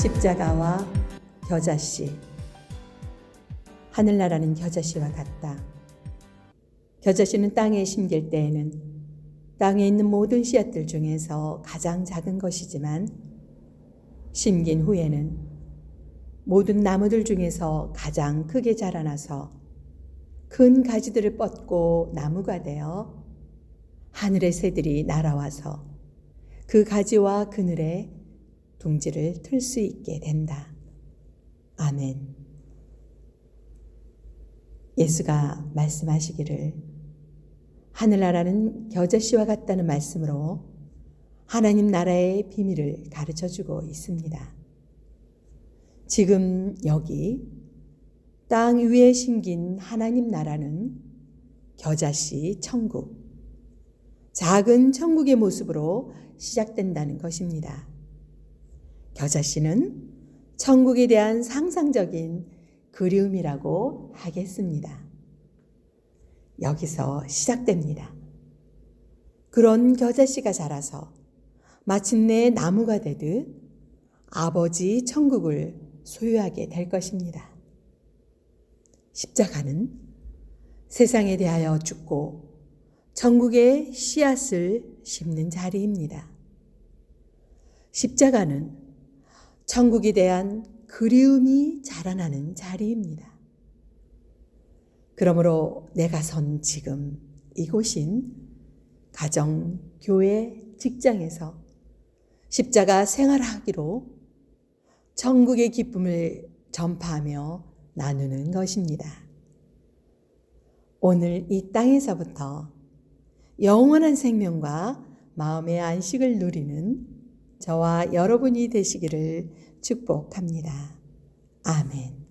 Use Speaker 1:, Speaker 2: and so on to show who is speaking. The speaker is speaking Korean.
Speaker 1: 십자가와 겨자씨. 하늘나라는 겨자씨와 같다. 겨자씨는 땅에 심길 때에는 땅에 있는 모든 씨앗들 중에서 가장 작은 것이지만 심긴 후에는 모든 나무들 중에서 가장 크게 자라나서 큰 가지들을 뻗고 나무가 되어 하늘의 새들이 날아와서 그 가지와 그늘에 둥지를 틀 수 있게 된다. 아멘. 예수가 말씀하시기를 하늘나라는 겨자씨와 같다는 말씀으로 하나님 나라의 비밀을 가르쳐 주고 있습니다. 지금 여기 땅 위에 심긴 하나님 나라는 겨자씨 천국, 작은 천국의 모습으로 시작된다는 것입니다. 겨자씨는 천국에 대한 상상적인 그리움이라고 하겠습니다. 여기서 시작됩니다. 그런 겨자씨가 자라서 마침내 나무가 되듯 아버지 천국을 소유하게 될 것입니다. 십자가는 세상에 대하여 죽고 천국의 씨앗을 심는 자리입니다. 십자가는 천국에 대한 그리움이 자라나는 자리입니다. 그러므로 내가 선 지금 이곳인 가정, 교회, 직장에서 십자가 생활하기로 천국의 기쁨을 전파하며 나누는 것입니다. 오늘 이 땅에서부터 영원한 생명과 마음의 안식을 누리는 저와 여러분이 되시기를 축복합니다. 아멘.